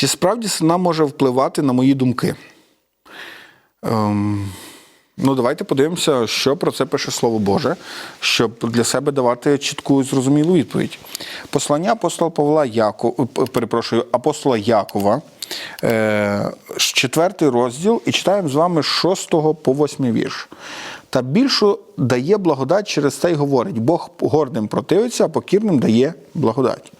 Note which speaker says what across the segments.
Speaker 1: Чи справді сатана може впливати на мої думки? Ем, ну, давайте подивимося, що про це пише Слово Боже, щоб для себе давати чітку і зрозумілу відповідь. Послання апостола Павла Яко, е, перепрошую, апостола Якова, е, четвертий розділ, і читаємо з вами з 6 по 8 вірш. Та більшу дає благодать через це й говорить: Бог гордим противиться, а покірним дає благодать.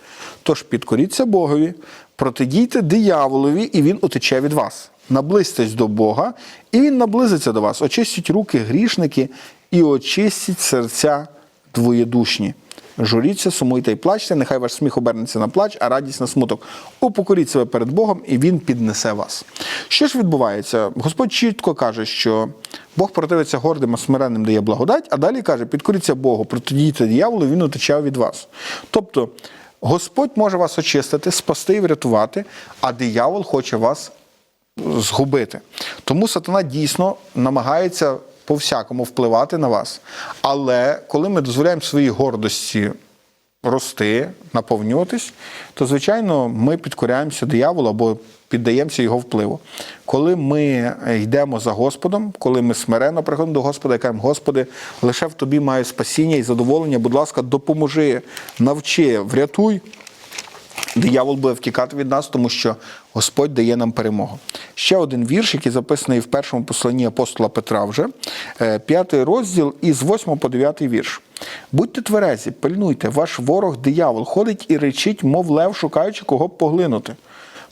Speaker 1: Тож підкоріться Богові, протидійте дияволові, і він утече від вас. Наблизьтесь до Бога, і він наблизиться до вас. Очистіть руки грішники і очистіть серця двоєдушні. Журіться, сумуйте і плачте, нехай ваш сміх обернеться на плач, а радість на смуток. Упокоріть себе перед Богом, і Він піднесе вас. Що ж відбувається? Господь чітко каже, що Бог противиться гордим, а смиренним дає благодать, а далі каже: підкоріться Богу, протидійте дияволу, він утече від вас. Тобто, Господь може вас очистити, спасти і врятувати, а диявол хоче вас згубити. Тому сатана дійсно намагається по всякому впливати на вас. Але коли ми дозволяємо своїй гордості рости, наповнюватись, то, звичайно, ми підкоряємося дияволу або піддаємося його впливу. Коли ми йдемо за Господом, коли ми смиренно приходимо до Господа і кажемо, Господи, лише в тобі маю спасіння і задоволення, будь ласка, допоможи, навчи, врятуй. Диявол буде втікати від нас, тому що Господь дає нам перемогу. Ще один вірш, який записаний в першому посланні апостола Петра, вже е, п'ятий розділ із 8 по 9 вірш. Будьте тверезі, пильнуйте, ваш ворог диявол ходить і речить, мов лев, шукаючи кого б поглинути.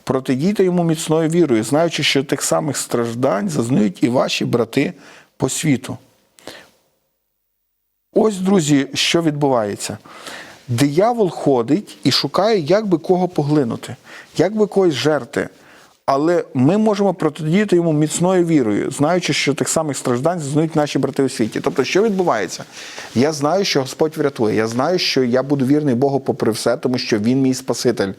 Speaker 1: Протидійте йому міцною вірою, знаючи, що тих самих страждань зазнають і ваші брати по світу. Ось, друзі, що відбувається. Диявол ходить і шукає, як би кого поглинути, як би когось жерти. Але ми можемо протидіяти йому міцною вірою, знаючи, що тих самих страждань зазнають наші брати у світі. Тобто, що відбувається? Я знаю, що Господь врятує. Я знаю, що я буду вірний Богу попри все, тому що Він мій Спаситель.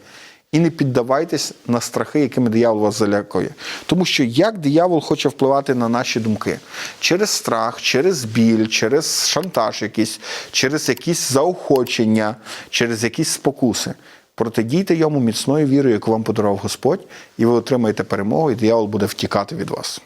Speaker 1: І не піддавайтесь на страхи, якими диявол вас залякує. Тому що як диявол хоче впливати на наші думки? Через страх, через біль, через шантаж якийсь, через якісь заохочення, через якісь спокуси. Протидійте йому міцною вірою, яку вам подарував Господь, і ви отримаєте перемогу, і диявол буде втікати від вас.